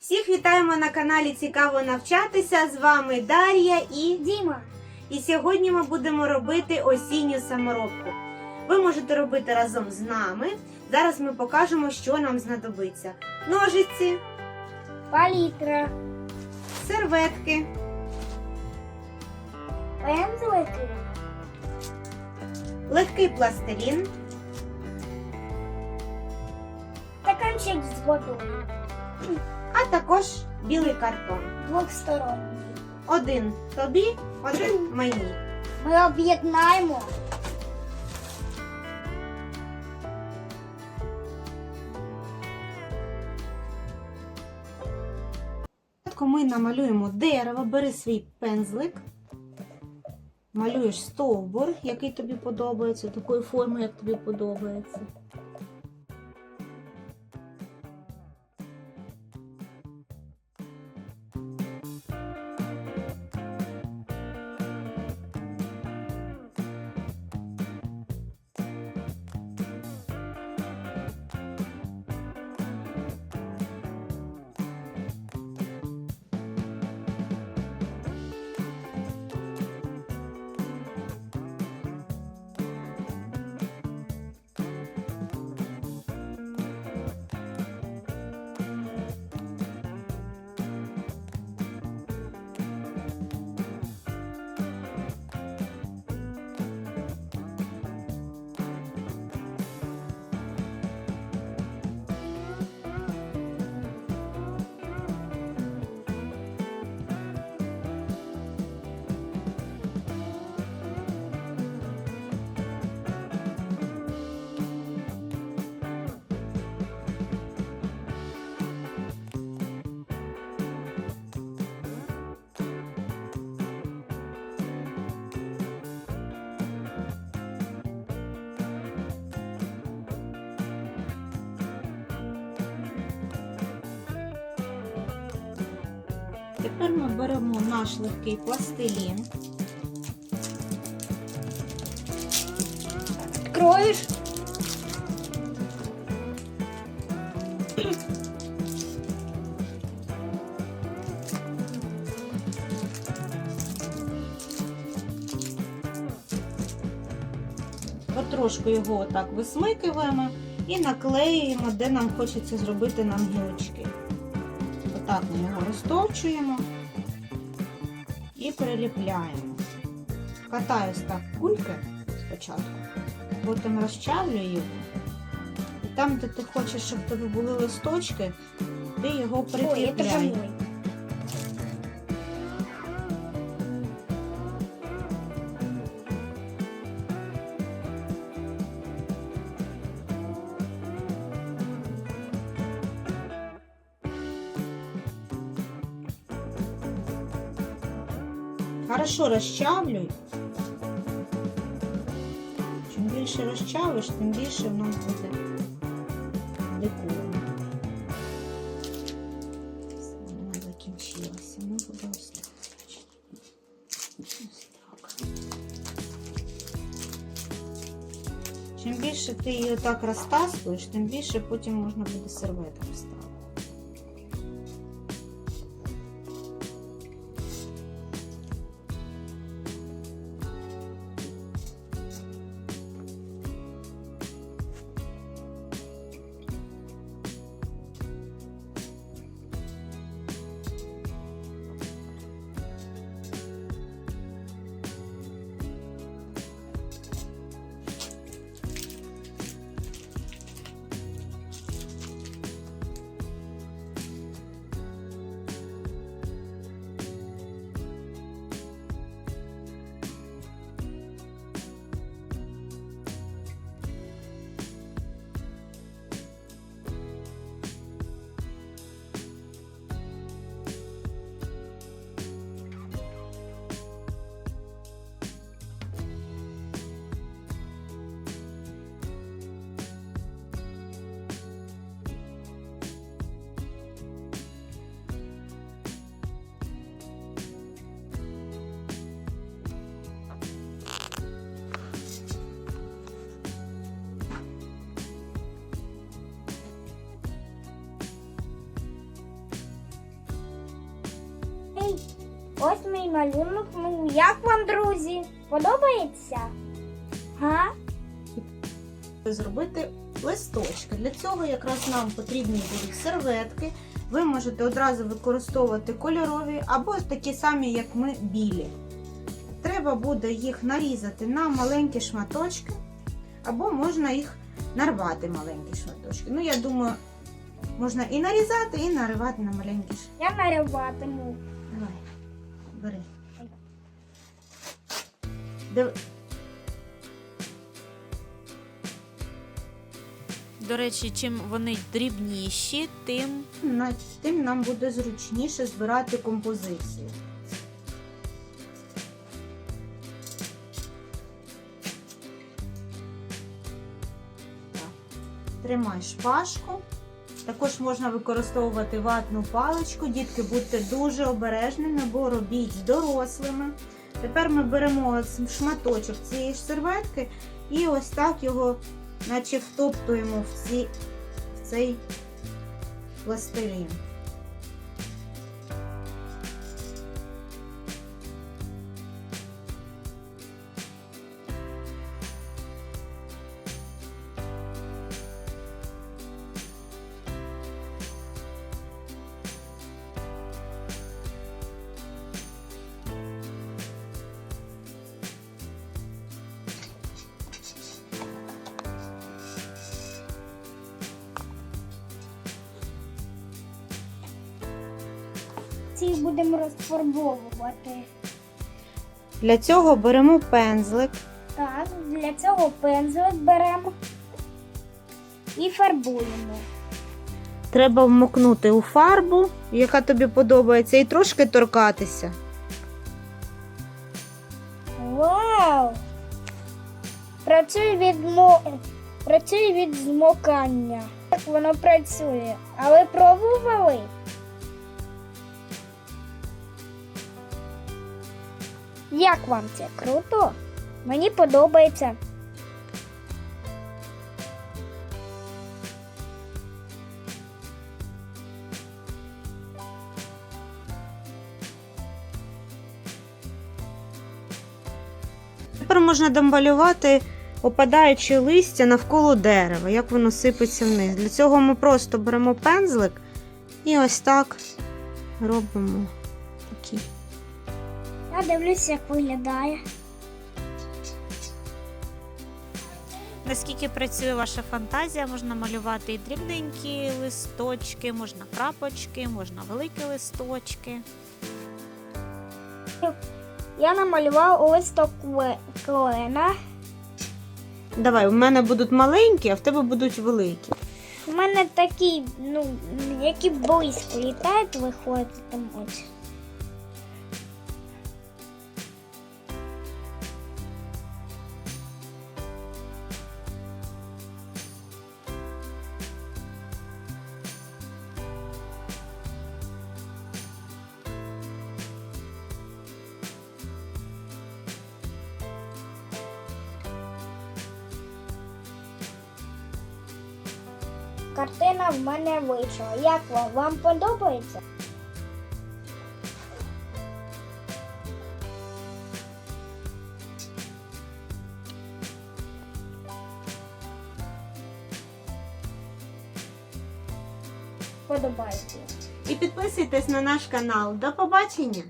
Всіх вітаємо на каналі Цікаво навчатися. З вами Дар'я і Діма. І сьогодні ми будемо робити осінню саморобку. Ви можете робити разом з нами. Зараз ми покажемо, що нам знадобиться: ножиці, Палітра. серветки, Пензлики. легкий пластилін, Стаканчик з водою. А також білий картон. Двохсторонній. Один тобі, один мені. Ми об'єднаємо. Ми намалюємо дерево, бери свій пензлик, малюєш стовбур, який тобі подобається, такої форми, як тобі подобається. Тепер ми беремо наш легкий пластилін. Відкроєш. Потрошку його отак висмикуємо і наклеюємо, де нам хочеться зробити нам гілочки. Отак ми його розтовчуємо і приліпляємо. Катаю ось так кульки спочатку, потім розчавлю його. І там, де ти хочеш, щоб тобі були листочки, ти його Ой, Хорошо розчавлюй. Чим більше розчавиш, тим більше в нас буде декору. Вона закінчилася. Буде ось. Ось так. Чим більше ти її отак розтаскуєш, тим більше потім можна буде серветку вставити. Мій малюнок. Ну, як вам, друзі? Подобається? Га? зробити листочки. Для цього якраз нам потрібні будуть серветки. Ви можете одразу використовувати кольорові або такі самі, як ми, білі. Треба буде їх нарізати на маленькі шматочки, або можна їх нарвати маленькі шматочки. Ну, я думаю, можна і нарізати, і наривати на маленькі шматочки. Я нариватиму. Бери. Див- До речі, чим вони дрібніші, тим на- Тим нам буде зручніше збирати композицію. Так. Тримай шпажку. Також можна використовувати ватну паличку. Дітки, будьте дуже обережними, бо робіть дорослими. Тепер ми беремо шматочок цієї ж серветки і ось так його, наче втоптуємо в, ці, в цей пластилін. Ці будемо розфарбовувати. Для цього беремо пензлик. Так, для цього пензлик беремо і фарбуємо. Треба вмокнути у фарбу, яка тобі подобається, і трошки торкатися. Вау! Працює від мо... працює від змокання. Так воно працює. А ви пробували? Як вам це круто? Мені подобається. Тепер можна домалювати опадаюче листя навколо дерева, як воно сипеться вниз. Для цього ми просто беремо пензлик і ось так робимо такі. Я дивлюся, як виглядає. наскільки працює ваша фантазія, можна малювати і дрібненькі листочки, можна крапочки, можна великі листочки. Я намалював листок кле- клена. Давай, у мене будуть маленькі, а в тебе будуть великі. У мене такі, ну, які близько літають, виходитимуть. Картина в мене вийшла. Як вам? Вам подобається? Подобається. І підписуйтесь на наш канал. До побачення!